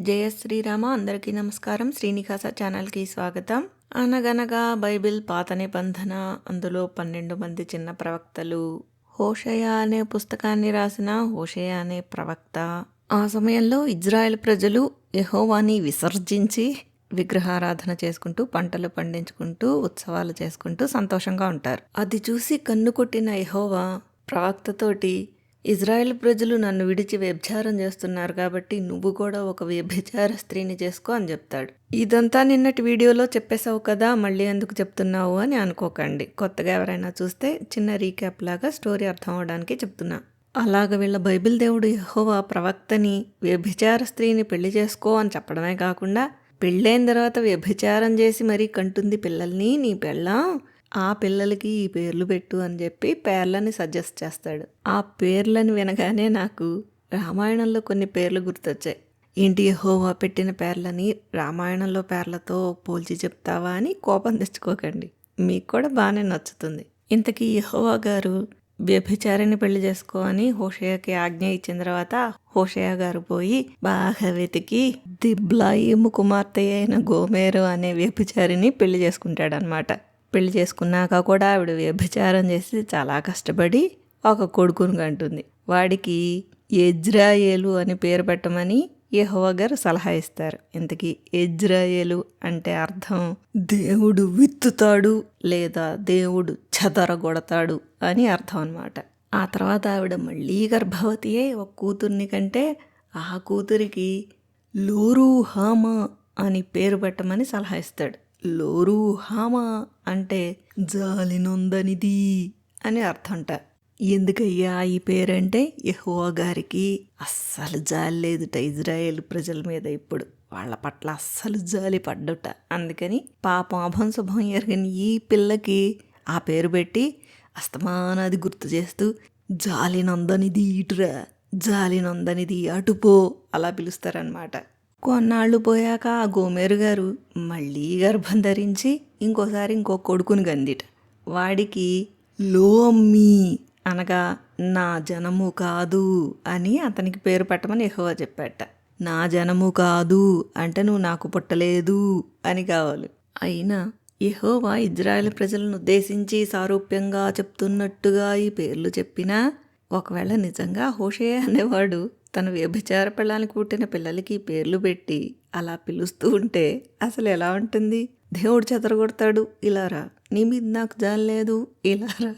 జయ శ్రీరామ అందరికీ నమస్కారం. శ్రీనివాస ఛానల్కి స్వాగతం. అనగనగా బైబిల్ పాత నిబంధన అందులో పన్నెండు మంది చిన్న ప్రవక్తలు. హోషయ అనే పుస్తకాన్ని రాసిన హోషయ అనే ప్రవక్త. ఆ సమయంలో ఇజ్రాయెల్ ప్రజలు యహోవాని విసర్జించి విగ్రహారాధన చేసుకుంటూ పంటలు పండించుకుంటూ ఉత్సవాలు చేసుకుంటూ సంతోషంగా ఉంటారు. అది చూసి కన్ను కొట్టిన యహోవా ప్రవక్తతోటి ఇజ్రాయెల్ ప్రజలు నన్ను విడిచి వ్యభిచారం చేస్తున్నారు కాబట్టి నువ్వు కూడా ఒక వ్యభిచార స్త్రీని చేసుకో అని చెప్తాడు. ఇదంతా నిన్నటి వీడియోలో చెప్పేశావు కదా మళ్ళీ ఎందుకు చెప్తున్నావు అని అనుకోకండి. కొత్తగా ఎవరైనా చూస్తే చిన్న రీక్యాప్ లాగా స్టోరీ అర్థం అవడానికి చెప్తున్నా. అలాగ వీళ్ళ బైబిల్ దేవుడు యహోవా ప్రవక్తని వ్యభిచార స్త్రీని పెళ్ళి చేసుకో అని చెప్పడమే కాకుండా పెళ్ళైన తర్వాత వ్యభిచారం చేసి మరీ కంటుంది పిల్లల్ని నీ పెళ్ళాం? ఆ పిల్లలకి ఈ పేర్లు పెట్టు అని చెప్పి పేర్లని సజెస్ట్ చేస్తాడు. ఆ పేర్లను వినగానే నాకు రామాయణంలో కొన్ని పేర్లు గుర్తొచ్చాయి. ఏంటి హోవా పెట్టిన పేర్లని రామాయణంలో పేర్లతో పోల్చి చెప్తావా అని కోపం తెచ్చుకోకండి. మీకు కూడా బాగానే నచ్చుతుంది. ఇంతకీ యహోవా గారు వ్యభిచారిని పెళ్ళి చేసుకో అని హోషయ్యకి ఆజ్ఞ ఇచ్చిన తర్వాత హోషయ్య గారు పోయి బాగా వెతికి దిబ్లాయిము కుమార్తె అయిన గోమేరు అనే వ్యభిచారిని పెళ్ళి చేసుకుంటాడనమాట పెళ్ళి చేసుకున్నాక కూడా ఆవిడ వ్యభిచారం చేసి చాలా కష్టపడి ఒక కొడుకుని కంటుంది. వాడికి ఎజ్రాయేలు అని పేరు పెట్టమని యహోవా గారు సలహా ఇస్తారు. ఇంతకీ ఎజ్రాయేలు అంటే అర్థం దేవుడు విత్తుతాడు లేదా దేవుడు చదరగొడతాడు అని అర్థం అనమాట ఆ తర్వాత ఆవిడ మళ్ళీ గర్భవతియే ఒక కూతుర్ని కంటే ఆ కూతురికి లోరు హామ అని పేరు పెట్టమని సలహా ఇస్తాడు. లోరు హామా అంటే జాలినొందనిది అని అర్థంట. ఎందుకయ్యా ఈ పేరంటే? యహోవా గారికి అస్సలు జాలి లేదుట ఇజ్రాయేల్ ప్రజల మీద ఇప్పుడు. వాళ్ళ పట్ల అస్సలు జాలి పడ్డట. అందుకని పాపం అభం శుభం ఎరగని ఈ పిల్లకి ఆ పేరు పెట్టి అస్తమానాది గుర్తు చేస్తూ జాలినందనిది ఇటురా జాలినందనిది అటుపో అలా పిలుస్తారనమాట కొన్నాళ్ళు పోయాక ఆ గోమేరు గారు మళ్ళీ గర్భం ధరించి ఇంకోసారి ఇంకో కొడుకుని గందిట. వాడికి లోమ్మి అనగా నా జనము కాదు అని అతనికి పేరు పెట్టమని ఎహోవా చెప్పాట నా జనము కాదు అంటే నువ్వు నాకు పుట్టలేదు అని కావాలి. అయినా యెహోవా ఇజ్రాయెల్ ప్రజలను ఉద్దేశించి సారూప్యంగా చెప్తున్నట్టుగా ఈ పేర్లు చెప్పినా ఒకవేళ నిజంగా హోషే అనేవాడు తను వ్యభిచార పిల్లలకి పుట్టిన పిల్లలకి పేర్లు పెట్టి అలా పిలుస్తూ ఉంటే అసలు ఎలా ఉంటుంది? దేవుడు చెదరగొడతాడు. ఇలారా నీ మీద నాకు జాలేదు ఇలారా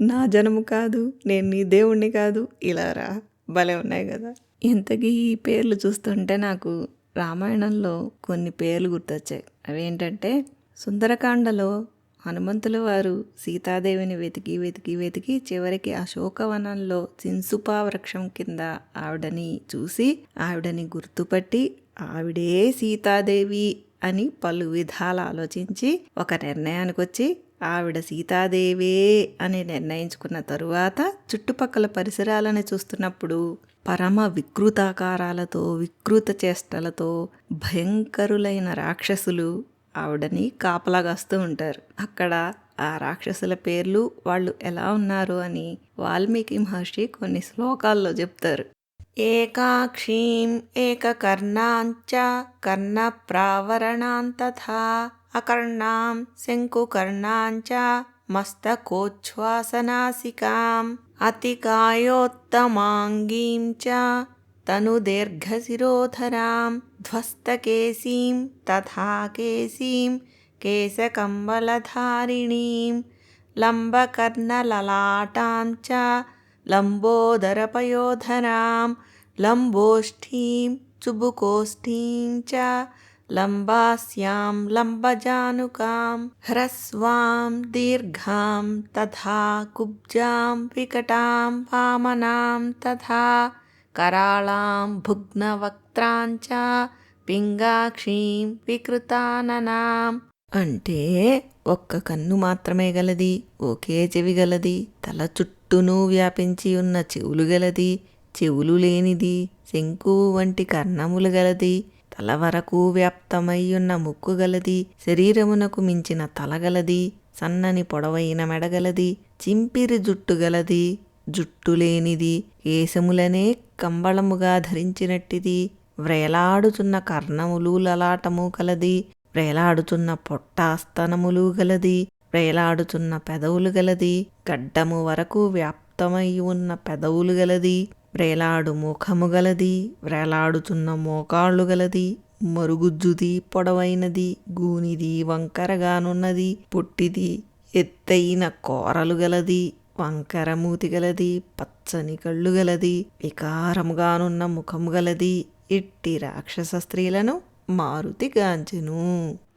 నా జనము కాదు. నేను నీ దేవుణ్ణి కాదు. ఇలారా భలే ఉన్నాయి కదా. ఇంతకీ ఈ పేర్లు చూస్తుంటే నాకు రామాయణంలో కొన్ని పేర్లు గుర్తొచ్చాయి. అవేంటంటే సుందరకాండలో హనుమంతుల వారు సీతాదేవిని వెతికి వెతికి వెతికి చివరికి అశోకవనంలో చింసుపా వృక్షం కింద ఆవిడని చూసి ఆవిడని గుర్తుపట్టి ఆవిడే సీతాదేవి అని పలు విధాలు ఆలోచించి ఒక నిర్ణయానికి వచ్చి ఆవిడ సీతాదేవే అని నిర్ణయించుకున్న తరువాత చుట్టుపక్కల పరిసరాలను చూస్తున్నప్పుడు పరమ వికృతాకారాలతో వికృత చేష్టలతో భయంకరులైన రాక్షసులు ఆవిడని కాపలాగాస్తూ ఉంటారు. అక్కడ ఆ రాక్షసుల పేర్లు వాళ్ళు ఎలా ఉన్నారు అని వాల్మీకి మహర్షి కొన్ని శ్లోకాల్లో చెప్తారు. ఏకాక్షీం ఏకకర్ణాంచ కర్ణప్రావరణాం తథా అకర్ణాం శంకుకర్ణాంచ మస్తకోచ్ఛ్వాసనాసికాం అతికాయోత్తమాంగీం చ తనుదీర్ఘశిరోధరాం ध्वस्तकेसीं तथा केसीं केशकम्बलधारिणीं लम्बकर्णललाटां च लम्बोदरपयोधरां लम्बोष्ठीं चुबुकोष्ठीं च लम्बास्यां लम्बजानुकां ह्रस्वां दीर्घां तथा कुब्जां विकटां वामनां तथा कराळां भुग्नवक् పత్రాంచ పింగాక్షీం వికృతాననాం. అంటే ఒక్క కన్ను మాత్రమే గలది ఒకే చెవి గలది తల చుట్టూను వ్యాపించి ఉన్న చెవులు గలది చెవులు లేనిది శంకు వంటి కర్ణములు గలది తల వరకు వ్యాప్తమై ఉన్న ముక్కు గలది శరీరమునకు మించిన తల గలది సన్నని పొడవైన మెడగలది చింపిరి జుట్టు గలది జుట్టు లేనిది కేశములనే కంబళముగా ధరించినట్టిది. వ్రేలాడుచున్న కర్ణములు లలాటము కలది వ్రేలాడుచున్న పొట్టాస్తనములు గలది వ్రేలాడుచున్న పెదవులు గలది గడ్డము వరకు వ్యాప్తమై ఉన్న పెదవులు గలది వ్రేలాడు ముఖము గలది వ్రేలాడుచున్న మోకాళ్ళు గలది మరుగుజ్జుది పొడవైనది గూనిది వంకరగానున్నది పుట్టిది ఎత్తైన కోరలు గలది వంకర మూతి గలది పచ్చని కళ్ళు గలది వికారముగానున్న ముఖము గలది ఇట్టి రాక్షస స్త్రీలను మారుతి గాంచెను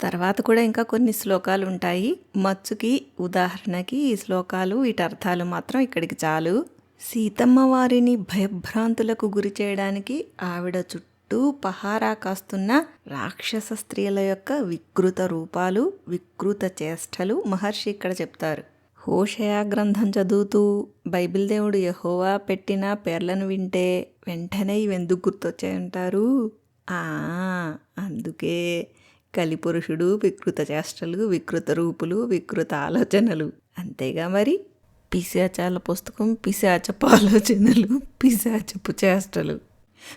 తర్వాత కూడా ఇంకా కొన్ని శ్లోకాలు ఉంటాయి. మచ్చుకి ఉదాహరణకి ఈ శ్లోకాలు వీటి అర్థాలు మాత్రం ఇక్కడికి చాలు. సీతమ్మ వారిని భయభ్రాంతులకు గురి చేయడానికి ఆవిడ చుట్టూ పహారా కాస్తున్న రాక్షస స్త్రీల యొక్క వికృత రూపాలు వికృత చేష్టలు మహర్షి ఇక్కడ చెప్తారు. హోషయా గ్రంథం చదువుతూ బైబిల్ దేవుడు యహోవా పెట్టిన పేర్లను వింటే వెంటనే ఇవెందుకు గుర్తొచ్చాయంటారు? ఆ అందుకే కలిపురుషుడు వికృత చేష్టలు వికృత రూపులు వికృత ఆలోచనలు. అంతేగా మరి? పిశాచాల పుస్తకం పిశాచపు ఆలోచనలు పిశాచపు చేష్టలు.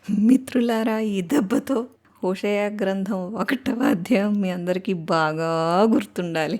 మిత్రులారా ఈ దెబ్బతో హోషయ గ్రంథం ఒకటవ అధ్యాయం మీ అందరికీ బాగా గుర్తుండాలి.